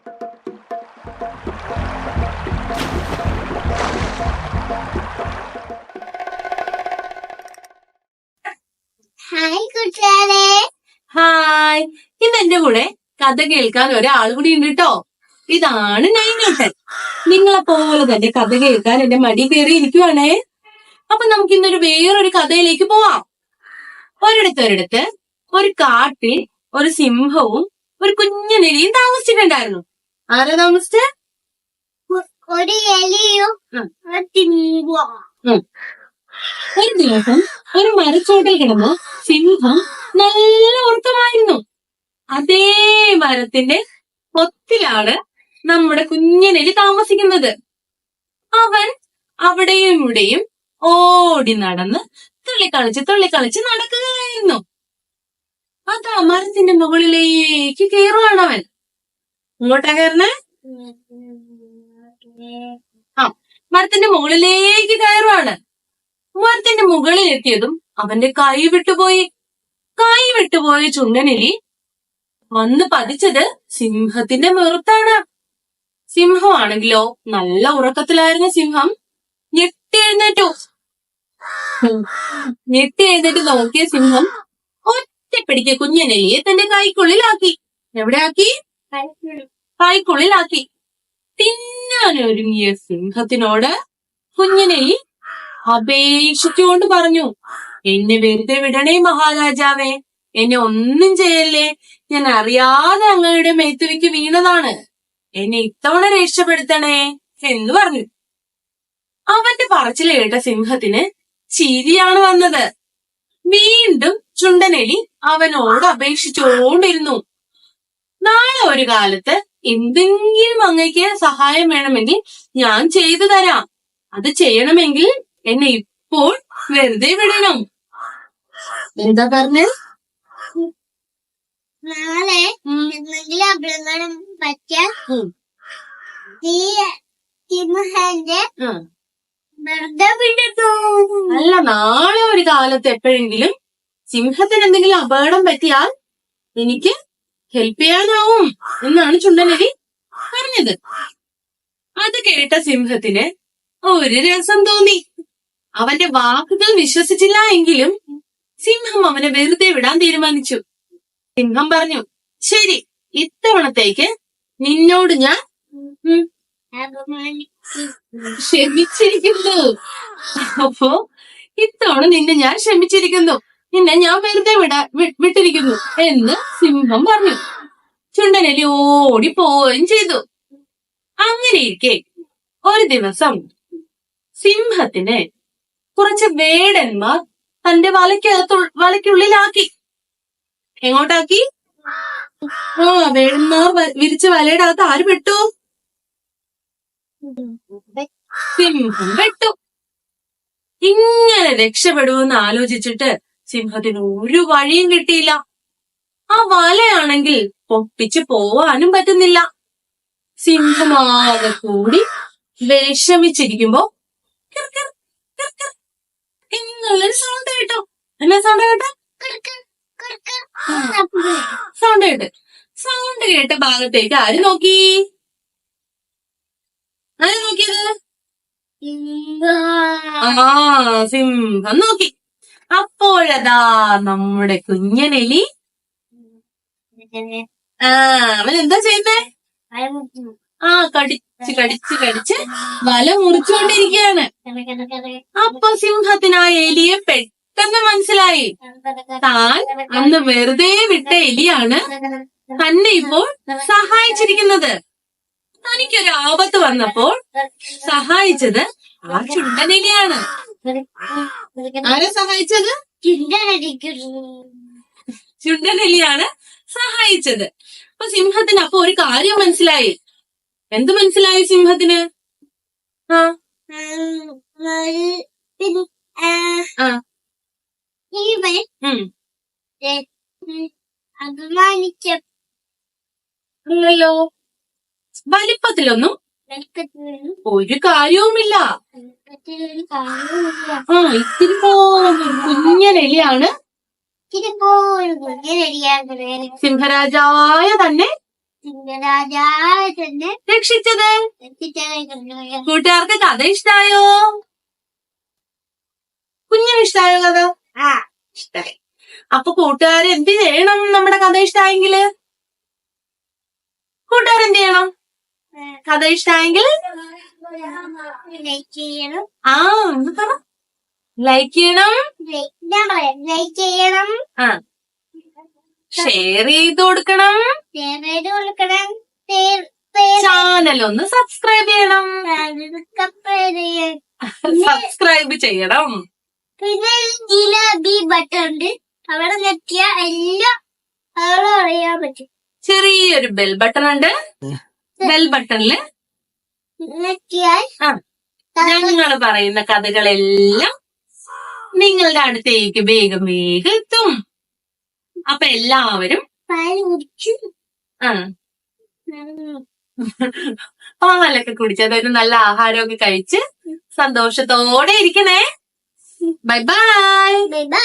Hi കുട്ടികളെ. Hi. ഇന്ന് എന്റെ കൂടെ കഥ കേൾക്കാൻ ഒരാൾ കൂടി ഉണ്ട് കേട്ടോ ഇതാണ് നൈനൂട്ടൻ. നിങ്ങളെ പോലെ തന്നെ കഥ കേൾക്കാൻ എന്റെ മടി കയറി ഇരിക്കുവാണേ. അപ്പൊ നമുക്ക് ഇന്നൊരു വേറൊരു കഥയിലേക്ക് പോവാം. ഒരിടത്ത് ഒരിടത്ത് ഒരു കാട്ടിൽ ഒരു സിംഹവും ഒരു കുഞ്ഞു നിലയും താമസിച്ചിട്ടുണ്ടായിരുന്നു. ആരാ താമസിച്ച ഒരു എലിയും. ഒരു ദിവസം ഒരു മരച്ചോട്ടിൽ കിടന്ന് സിംഹം നല്ല ഉറക്കമായിരുന്നു. അതേ മരത്തിന്റെ പൊത്തിലാണ് നമ്മുടെ കുഞ്ഞനെലി താമസിക്കുന്നത്. അവൻ അവിടെയും ഇവിടെയും ഓടി നടന്ന് തുള്ളിക്കളിച്ച് തുള്ളിക്കളിച്ച് നടക്കുകയായിരുന്നു. അതാ മരത്തിന്റെ മുകളിലേക്ക് കയറുവാണ് അവൻ. ഇങ്ങോട്ടാ കയറണേ മരത്തിന്റെ മുകളിലേക്ക് കയറുവാണ്. മരത്തിന്റെ മുകളിൽ എത്തിയതും അവന്റെ കൈ വിട്ടുപോയി. കൈ വിട്ടുപോയ ചുണ്ടനെലി വന്ന് പതിച്ചത് സിംഹത്തിന്റെ മുഖത്താണ്. സിംഹമാണെങ്കിലോ നല്ല ഉറക്കത്തിലായിരുന്ന സിംഹം ഞെട്ടി എഴുന്നേറ്റു. ഞെട്ടി എഴുന്നേറ്റ് നോക്കിയ സിംഹം ഒറ്റപ്പിടിക്ക് കുഞ്ഞനെലിയെ തന്റെ കൈക്കുള്ളിലാക്കി. എവിടെ ആക്കി കൈക്കുള്ളിലാക്കി. തിന്നാനൊരുങ്ങിയ സിംഹത്തിനോട് കുഞ്ഞിനെ അപേക്ഷിച്ചുകൊണ്ട് പറഞ്ഞു എന്നെ വെറുതെ വിടണേ മഹാരാജാവേ. എന്നെ ഒന്നും ചെയ്യല്ലേ. ഞാൻ അറിയാതെ അങ്ങയുടെ മേത്തുവിക്ക് വീണതാണ്. എന്നെ ഇത്തവണ രക്ഷപ്പെടുത്തണേ എന്ന് പറഞ്ഞു. അവന്റെ പറച്ചിൽ കേട്ട സിംഹത്തിന് ചിരിയാണ് വന്നത്. വീണ്ടും ചുണ്ടനെലി അവനോട് അപേക്ഷിച്ചുകൊണ്ടിരുന്നു. നാളെ ഒരു കാലത്ത് എന്തെങ്കിലും അങ്ങയ്ക്ക് സഹായം വേണമെങ്കിൽ ഞാൻ ചെയ്തു തരാം. അത് ചെയ്യണമെങ്കിൽ എന്നെ ഇപ്പോൾ വെറുതെ വിടണം. എന്താ പറഞ്ഞേ? നാളെ എന്തെങ്കിലും അപകടം പറ്റിയാൽ അല്ല നാളെ ഒരു കാലത്ത് എപ്പോഴെങ്കിലും സിംഹത്തിന് എന്തെങ്കിലും അപകടം പറ്റിയാൽ എനിക്ക് ഹെൽപ്പ് ചെയ്യാനാവും എന്നാണ് ചുണ്ടനലി പറഞ്ഞത്. അത് കേട്ട സിംഹത്തിന് ഒരു രസം തോന്നി. അവന്റെ വാക്കുകൾ വിശ്വസിച്ചില്ല എങ്കിലും സിംഹം അവനെ വെറുതെ വിടാൻ തീരുമാനിച്ചു. സിംഹം പറഞ്ഞു ശരി ഇത്തവണത്തേക്ക് നിന്നോട് ഞാൻ. ക്ഷമിച്ചിരിക്കുന്നു. അപ്പോ ഇത്തവണ നിന്നെ ഞാൻ ക്ഷമിച്ചിരിക്കുന്നു. നിന്നെ ഞാൻ വെറുതെ വിടാ വിട്ടിരിക്കുന്നു എന്ന് സിംഹം പറഞ്ഞു. ചുണ്ടനലി ഓടി പോവുകയും ചെയ്തു. അങ്ങനെയിരിക്കെ ഒരു ദിവസം സിംഹത്തിന് കുറച്ച് വേടന്മാർ തന്റെ വലയ്ക്കകത്തു വലയ്ക്കുള്ളിലാക്കി. എങ്ങോട്ടാക്കി? ആ വേടന്മാർ വിരിച്ച വലയുടെ അകത്ത് ആര് പെട്ടു? സിംഹം പെട്ടു. ഇങ്ങനെ രക്ഷപ്പെടുമെന്ന് ആലോചിച്ചിട്ട് സിംഹത്തിന് ഒരു വഴിയും കിട്ടിയില്ല. ആ വലയാണെങ്കിൽ പൊട്ടിച്ചു പോവാനും പറ്റുന്നില്ല. സിംഹമാകെ കൂടി വിഷമിച്ചിരിക്കുമ്പോ എന്നുള്ളൊരു സൗണ്ട് കേട്ടോ. എന്നാ സൗണ്ട് കേട്ടോ. സൗണ്ട് കേട്ട്. സൗണ്ട് കേട്ട ഭാഗത്തേക്ക് ആര് നോക്കി? ആര് നോക്കിയത്. ആ സിംഹം നോക്കി. അപ്പോഴതാ നമ്മുടെ കുഞ്ഞനെലി. ആ അവൻ എന്താ ചെയ്യുന്നേ? ആ കടിച്ച് കടിച്ച് കടിച്ച് വല മുറിച്ചുകൊണ്ടിരിക്കുകയാണ് അപ്പൊ സിംഹത്തിന് ആ എലിയെ പെട്ടെന്ന് മനസ്സിലായി. താൻ അന്ന് വെറുതെ വിട്ട എലിയാണ് തന്നെ ഇപ്പോൾ സഹായിച്ചിരിക്കുന്നത്. തനിക്കൊരു ആപത്ത് വന്നപ്പോൾ സഹായിച്ചത് ആ ചുണ്ടനെലിയാണ്. ആരെ സഹായിച്ചത്? ചുണ്ടനെലിയാണ് സഹായിച്ചത്. അപ്പൊ സിംഹത്തിന് അപ്പൊ ഒരു കാര്യം മനസ്സിലായി. എന്ത് മനസ്സിലായി സിംഹത്തിന്? ആ? വലിപ്പത്തിലൊന്നും ഒരു കാര്യവുമില്ല. ആ ഇത്തിരി പോലും കുഞ്ഞനെലിയാണ് സിംഹരാജാവായ തന്നെ സിംഹരാജായ തന്നെ രക്ഷിച്ചത്. കൂട്ടുകാർക്ക് കഥ ഇഷ്ടായോ? കുഞ്ഞിന് ഇഷ്ടായോ കഥ? ആ. ഇഷ്ടായി. അപ്പൊ കൂട്ടുകാർ എന്ത് ചെയ്യണം നമ്മുടെ കഥ ഇഷ്ടായെങ്കിൽ? കൂട്ടുകാർ എന്ത് ചെയ്യണം? കഥ ഇഷ്ടമായെങ്കിൽ ലൈക്ക് ചെയ്യണം. ആ പറ. ലൈക്ക് ചെയ്യണം. ലൈക്ക് ഞാൻ പറയാം. ലൈക്ക് ചെയ്യണം. ആ. ഷെയർ ചെയ്ത് കൊടുക്കണം. ഷെയർ ചെയ്ത് കൊടുക്കണം. ചാനൽ ഒന്ന് സബ്സ്ക്രൈബ് ചെയ്യണം. ചെയ്യണം. സബ്സ്ക്രൈബ് ചെയ്യണം. പിന്നെ ഇതിൽ ബി ബട്ടൺ ഉണ്ട്. അവിടെ ഞെക്കിയ എല്ലാം അവിടെ അറിയാൻ പറ്റും. ചെറിയൊരു ബെൽ ബട്ടൺ ഉണ്ട്. ബെൽ ബട്ടണിൽ ആ ഞങ്ങൾ പറയുന്ന കഥകളെല്ലാം നിങ്ങളുടെ അടുത്തേക്ക് വേഗം വേഗം എത്തും അപ്പൊ എല്ലാവരും ആ. പാലൊക്കെ കുടിച്ച് അതൊരു നല്ല ആഹാരമൊക്കെ കഴിച്ച് സന്തോഷത്തോടെ ഇരിക്കണേ. Bye bye. Bye bye.